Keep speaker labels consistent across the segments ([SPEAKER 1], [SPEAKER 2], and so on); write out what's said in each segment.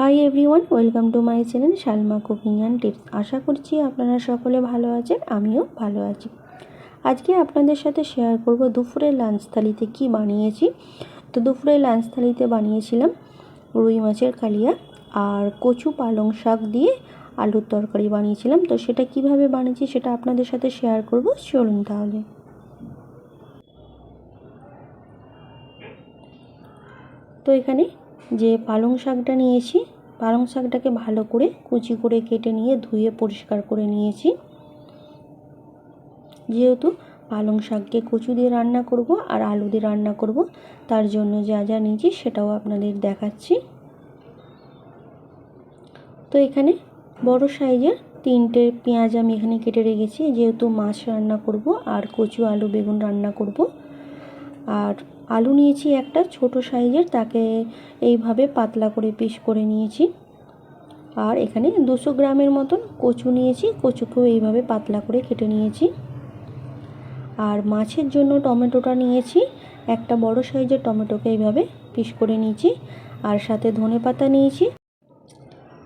[SPEAKER 1] Hi everyone welcome to my channel Shalma cooking and tips আশা করছি আপনারা সকলে ভালো আছেন, আমিও ভালো আছি। আজকে আপনাদের সাথে শেয়ার করব দুপুরের লাঞ্চ থালিতে কি বানিয়েছি। তো দুপুরের লাঞ্চ থালিতে বানিয়েছিলাম রুই মাছের কালিয়া আর কচু পালং শাক দিয়ে আলুর তরকারি বানিয়েছিলাম। তো সেটা কীভাবে বানিয়েছি সেটা আপনাদের সাথে শেয়ার করব, চলুন তাহলে। তো এখানে যে পালং শাকটা নিয়েছি, পালং শাকটাকে ভালো করে কুচি করে কেটে নিয়ে ধুয়ে পরিষ্কার করে নিয়েছি। যেহেতু পালং শাককে কচু দিয়ে রান্না করব আর আলু দিয়ে রান্না করব, তার জন্য যা যা নিয়েছি সেটাও আপনাদের দেখাচ্ছি। তো এখানে বড় সাইজের তিনটে পেঁয়াজ আমি এখানে কেটে রেখেছি, যেহেতু মাছ রান্না করব আর কচু, আলু, বেগুন রান্না করব। আর আলু নিয়েছি একটা, ছোট সাইজের, তাকে এইভাবে পাতলা করে পিস করে নিয়েছি। আর এখানে দুশো গ্রামের মতন কচু নিয়েছি, কচুকেও এইভাবে পাতলা করে কেটে নিয়েছি। আর মাছের জন্য টমেটোটা নিয়েছি, একটা বড় সাইজের টমেটোকে এইভাবে পিস করে নিয়েছি। আর সাথে ধনে পাতা নিয়েছি।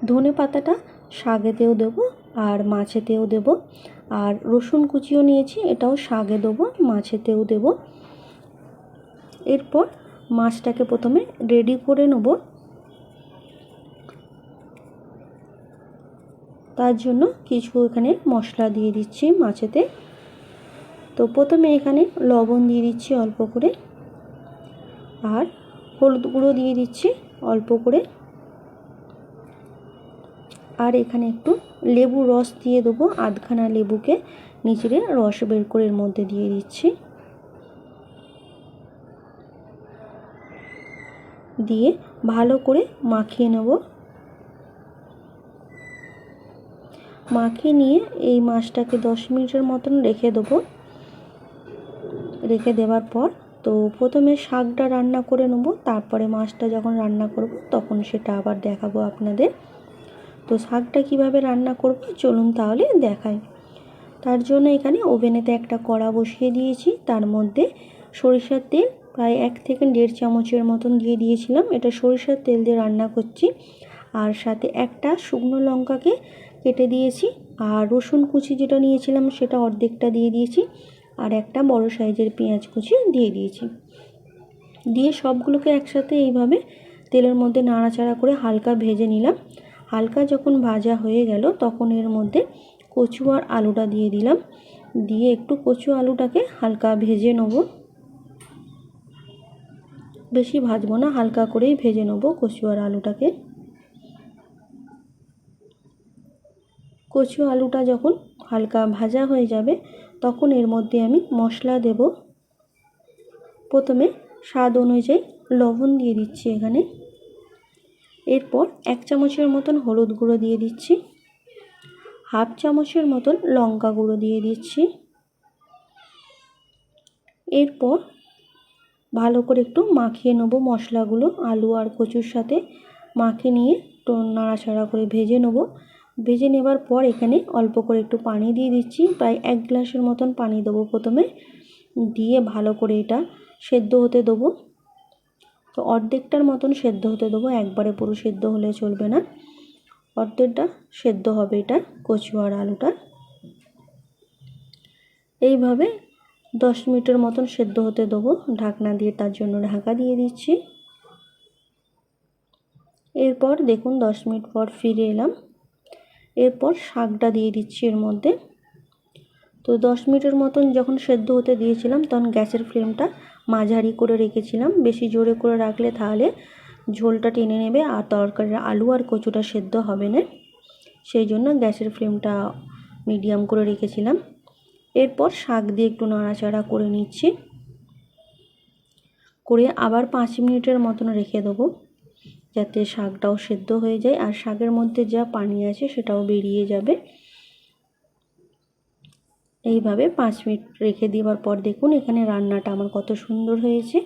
[SPEAKER 1] ধনে পাতাটা শাগেতেও দেবো আর মাছেতেও দেবো। আর রসুন কুচিও নিয়েছি, এটাও শাগে দেবো, মাছেতেও দেবো। এরপর মাছটাকে প্রথমে রেডি করে নেব। তার জন্য কিছু এখানে মশলা দিয়ে দিচ্ছি মাছেতে। তো প্রথমে এখানে লবণ দিয়ে দিচ্ছি অল্প করে। আর হলুদ গুঁড়ো দিয়ে দিচ্ছি অল্প করে। আর এখানে একটু লেবু রস দিয়ে দেবো, আধখানা লেবুকে নিচেরে রস বের করে এর মধ্যে দিয়ে দিচ্ছি। দিয়ে ভালো করে মাখিয়ে নেব। মাখিয়ে নিয়ে এই মাছটাকে দশ মিনিটের মতন রেখে দেবো। রেখে দেওয়ার পর তো প্রথমে শাকটা রান্না করে নেব, তারপরে মাছটা যখন রান্না করব তখন সেটা আবার দেখাবো আপনাদের। তো শাকটা কীভাবে রান্না করব চলুন তাহলে দেখাই। তার জন্য এখানে ওভেনেতে একটা কড়া বসিয়ে দিয়েছি, তার মধ্যে সরিষার তেল প্রায় এক থেকে দেড় চামচের মতন দিয়ে দিয়েছিলাম। এটা সরিষার তেল দিয়ে রান্না করছি। আর সাথে একটা শুকনো লঙ্কাকে কেটে দিয়েছি। আর রসুন কুচি যেটা নিয়েছিলাম, সেটা অর্ধেকটা দিয়ে দিয়েছি। আর একটা বড় সাইজের পেঁয়াজ কুচি দিয়ে দিয়েছি। দিয়ে সবগুলোকে একসাথে এইভাবে তেলের মধ্যে নাড়াচাড়া করে হালকা ভেজে নিলাম। হালকা যখন ভাজা হয়ে গেল, তখন এর মধ্যে কচু আর আলুটা দিয়ে দিলাম। দিয়ে একটু কচু আলুটাকে হালকা ভেজে নেব। বেশি ভাজবো না, হালকা করেই ভেজে নেব কচু আর আলুটাকে। কচু আলুটা যখন হালকা ভাজা হয়ে যাবে, তখন এর মধ্যে আমি মশলা দেব। প্রথমে স্বাদ অনুযায়ী লবণ দিয়ে দিচ্ছি এখানে। এরপর এক চামচের মতন হলুদ গুঁড়ো দিয়ে দিচ্ছি। হাফ চামচের মতন লঙ্কা গুঁড়ো দিয়ে দিচ্ছি। এরপর ভালো করে একটু মাখিয়ে নেব মশলাগুলো, আলু আর কচুর সাথে। মাখিয়ে নিয়ে একটু নাড়াচাড়া করে ভেজে নেব। ভেজে নেবার পর এখানে অল্প করে একটু পানি দিয়ে দিচ্ছি। প্রায় এক গ্লাসের মতন পানি দেবো প্রথমে। দিয়ে ভালো করে এটা সেদ্ধ হতে দেবো। তো অর্ধেকটার মতন সেদ্ধ হতে দেবো। একবারে পুরো সেদ্ধ হলে চলবে না। অর্ধেকটা সেদ্ধ হবে এটা কচু আর আলুটা। এইভাবে দশ মিনিটের মতন সেদ্ধ হতে দেবো। ঢাকনা দিয়ে তার জন্য ঢাকা দিয়ে দিচ্ছি। এরপর দেখুন, দশ মিনিট পর ফিরে এলাম। এরপর শাকটা দিয়ে দিচ্ছি এর মধ্যে। তো দশ মিনিটের মতন যখন সেদ্ধ হতে দিয়েছিলাম, তখন গ্যাসের ফ্লেমটা মাঝারি করে রেখেছিলাম। বেশি জোরে করে রাখলে তাহলে ঝোলটা টেনে নেবে আর তরকারির আলু আর কচুটা সেদ্ধ হবে না। সেই জন্য গ্যাসের ফ্লেমটা মিডিয়াম করে রেখেছিলাম। এরপর শাক দিয়ে একটু নাড়াচাড়া করে নিচ্ছি। করে আবার পাঁচ মিনিটের মতন রেখে দেবো, যাতে শাকটাও সেদ্ধ হয়ে যায়। আর শাকের মধ্যে যা পানি আছে সেটাও বেরিয়ে যাবে। এইভাবে পাঁচ মিনিট রেখে দেওয়ার পর দেখুন এখানে রান্নাটা আমার কত সুন্দর হয়েছে।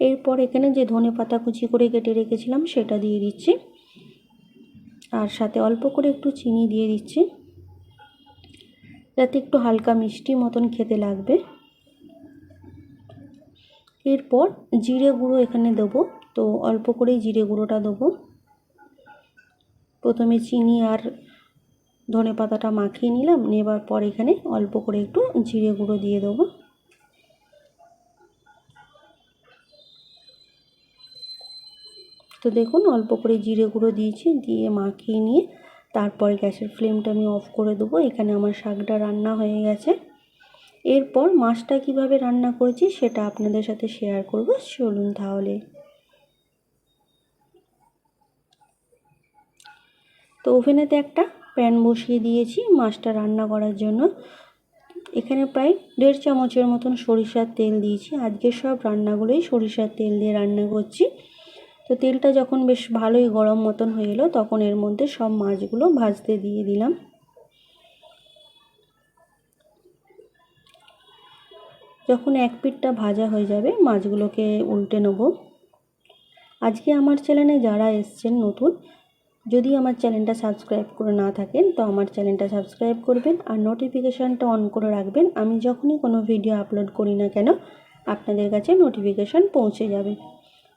[SPEAKER 1] এরপর এখানে যে ধনে পাতা কুচি করে কেটে রেখেছিলাম সেটা দিয়ে দিচ্ছি। আর সাথে অল্প করে একটু চিনি দিয়ে দিচ্ছি। যাতে একটু হালকা মিষ্টি মতন খেতে লাগবে। এরপর জিরে গুঁড়ো এখানে দেবো। তো অল্প করেই জিরে গুঁড়োটা দেবো। প্রথমে চিনি আর ধনে পাতাটা মাখিয়ে নিলাম। নেবার পর এখানে অল্প করে একটু জিরে গুঁড়ো দিয়ে দেবো। তো দেখুন, অল্প করে জিরে গুঁড়ো দিয়েছি, দিয়ে মাখিয়ে নিয়ে তারপর গ্যাসের ফ্লেমটা আমি অফ করে দেবো। এখানে আমার শাকটা রান্না হয়ে গেছে। এরপর মাছটা কীভাবে রান্না করেছি সেটা আপনাদের সাথে শেয়ার করব। চলুন তাহলে। তো ওভেনেতে একটা প্যান বসিয়ে দিয়েছি মাছটা রান্না করার জন্য। এখানে প্রায় দেড় চামচের মতন সরিষার তেল দিয়েছি। আজকে সব রান্নাগুলোই সরিষার তেল দিয়ে রান্না করছি। তো তেলটা যখন বেশ ভালোই গরম মতন হয়ে এলো, তখন এর মধ্যে সব মাছগুলো ভাজতে দিয়ে দিলাম। যখন এক পিঠটা ভাজা হয়ে যাবে, মাছগুলোকে উল্টে নেব। আজকে আমার চ্যানেলে যারা এসছেন নতুন, যদি আমার চ্যানেলটা সাবস্ক্রাইব করে না থাকেন, তো আমার চ্যানেলটা সাবস্ক্রাইব করবেন আর নোটিফিকেশানটা অন করে রাখবেন। আমি যখনই কোনো ভিডিও আপলোড করি না কেন, আপনাদের কাছে নোটিফিকেশান পৌঁছে যাবে।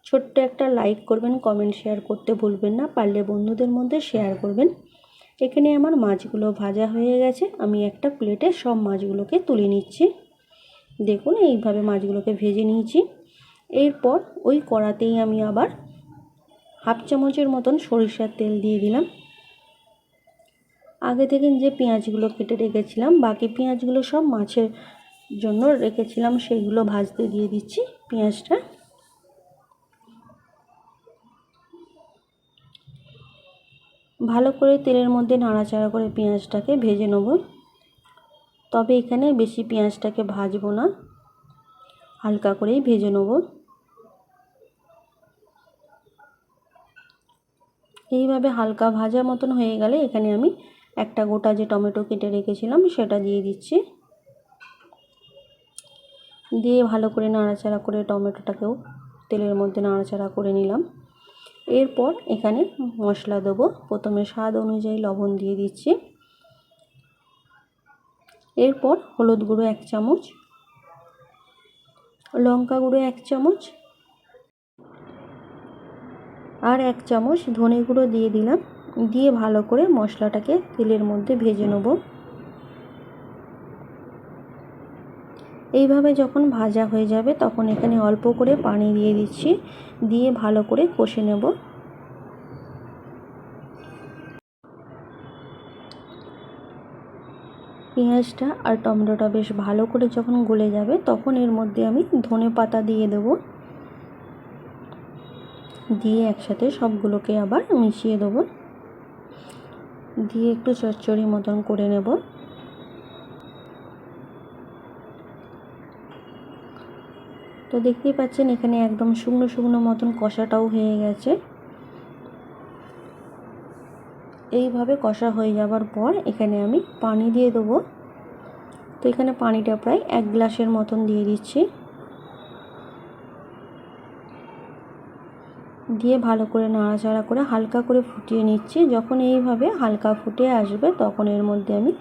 [SPEAKER 1] ছোট্ট একটা লাইক করবেন কমেন্ট শেয়ার করতে ভুলবেন না, পারলে বন্ধুদের মধ্যে শেয়ার করবেন। এখানে আমার মাছগুলো ভাজা হয়ে গেছে, আমি একটা প্লেটে সব মাছগুলোকে তুলে নিচ্ছি। দেখুন, এইভাবে মাছগুলোকে ভেজে নিয়েছি। এরপর ওই কড়াতেই আমি আবার হাফ চামচের মতন সরিষার তেল দিয়ে দিলাম। আগে থেকে যে পেঁয়াজগুলো কেটে রেখেছিলাম, বাকি পেঁয়াজগুলো সব মাছের জন্য রেখেছিলাম সেইগুলো ভাজতে দিয়ে দিচ্ছি পেঁয়াজটা। ভালো করে তেলের মধ্যে নাড়াচাড়া করে পেঁয়াজটাকে ভেজে নেব। তবে এখানে বেশি পেঁয়াজটাকে ভাজবো না, হালকা করেই ভেজে নেব। এইভাবে হালকা ভাজা মতন হয়ে গেলে এখানে আমি একটা গোটা যে টমেটো কেটে রেখেছিলাম সেটা দিয়ে দিচ্ছি। দিয়ে ভালো করে নাড়াচাড়া করে টমেটোটাকেও তেলের মধ্যে নাড়াচাড়া করে নিলাম। এরপর এখানে মশলা দেবো। প্রথমে স্বাদ অনুযায়ী লবণ দিয়ে দিচ্ছি। এরপর হলুদ গুঁড়ো এক চামচ, লঙ্কা গুঁড়ো এক চামচ আর এক চামচ ধনে গুঁড়ো দিয়ে দিলাম। দিয়ে ভালো করে মশলাটাকে তেলের মধ্যে ভেজে নেব। এইভাবে যখন ভাজা হয়ে যাবে তখন এখানে অল্প করে পানি দিয়ে দিচ্ছি, দিয়ে ভালো করে কষে নেব। পেঁয়াজটা আর টমেটোটা বেশ ভালো করে যখন গলে যাবে তখন এর মধ্যে আমি ধনে পাতা দিয়ে দেব। দিয়ে একসাথে সবগুলোকে আবার মিশিয়ে দেব। দিয়ে একটু চচ্চড়ি মতন করে নেব। তো দেখতেই পাচ্ছেন এখানে একদম শুকনো শুকনো মতন কষাটাও হয়ে গেছে। এইভাবে কষা হয়ে যাবার পর এখানে আমি পানি দিয়ে দেবো। তো এখানে পানিটা প্রায় এক গ্লাসের মতন দিয়ে দিচ্ছি। দিয়ে ভালো করে নাড়াচাড়া করে হালকা করে ফুটিয়ে নিচ্ছি। যখন এইভাবে হালকা ফুটে আসবে তখন এর মধ্যে আমি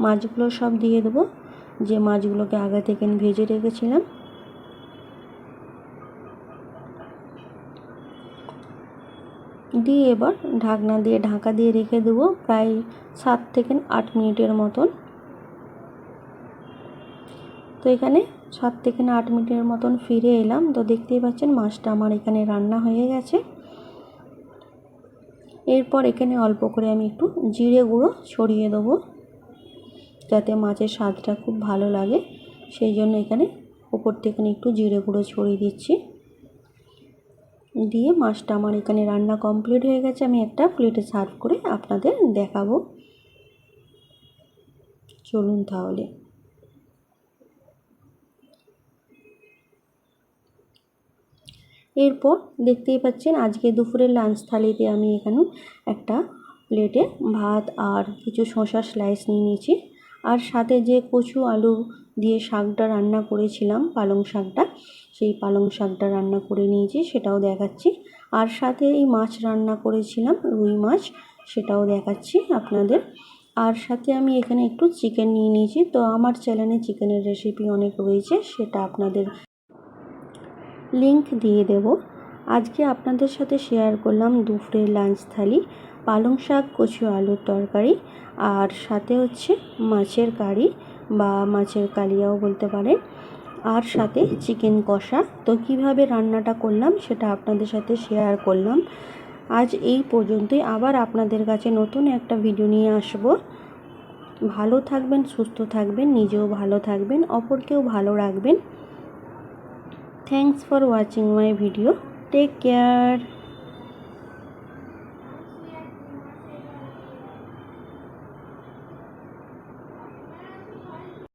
[SPEAKER 1] মাছগুলো সব দিয়ে দেবো। যে মাছগুলোকে আগে থেকে ভেজে রেখেছিলাম দিয়ে এবার ঢাকনা দিয়ে ঢাকা দিয়ে রেখে দেবো প্রায় সাত থেকে আট মিনিটের মতন। তো এখানে সাত থেকে আট মিনিটের মতন ফিরে এলাম। তো দেখতেই পাচ্ছেন মাছটা আমার এখানে রান্না হয়ে গেছে। এরপর এখানে অল্প করে আমি একটু জিরে গুঁড়ো ছড়িয়ে দেবো, যাতে মাছের স্বাদটা খুব ভালো লাগে। সেই জন্য এখানে উপর থেকে একটু জিরে গুঁড়ো ছড়িয়ে দিচ্ছি। দিয়ে মাছটা আমার এখানে রান্না কমপ্লিট হয়ে গেছে। আমি একটা প্লেটে সার্ভ করে আপনাদের দেখাবো। চলুন তাহলে। এরপর দেখতেই পাচ্ছেন, আজকে দুপুরের লাঞ্চ থালিতে আমি এখানে একটা প্লেটে ভাত আর কিছু শশা স্লাইস নিয়ে নিয়েছি। আর সাথে যে কচু আলু দিয়ে শাকটা রান্না করেছিলাম, পালং শাকটা সেই পালং শাকটা রান্না করে নিয়েছি, সেটাও দেখাচ্ছি। আর সাথে এই মাছ রান্না করেছিলাম, রুই মাছ, সেটাও দেখাচ্ছি আপনাদের। আর সাথে আমি এখানে একটু চিকেন নিয়ে নিয়েছি, তো আমার চ্যানেলে চিকেনের রেসিপি অনেক রয়েছে, সেটা আপনাদের লিংক দিয়ে দেব। আজকে আপনাদের সাথে শেয়ার করলাম দুপুরের লাঞ্চ থালি, পালং শাক, কচু আলুর তরকারি, আর সাথে হচ্ছে মাছের কারি, বা মাছের কালিয়াও বলতে পারেন। আর সাথে চিকেন কষা। তো কীভাবে রান্নাটা করলাম সেটা আপনাদের সাথে শেয়ার করলাম। আজ এই পর্যন্তই। আবার আপনাদের কাছে নতুন একটা ভিডিও নিয়ে আসব। ভালো থাকবেন, সুস্থ থাকবেন, নিজেও ভালো থাকবেন, অপরকেও ভালো রাখবেন। Thanks for watching my video take care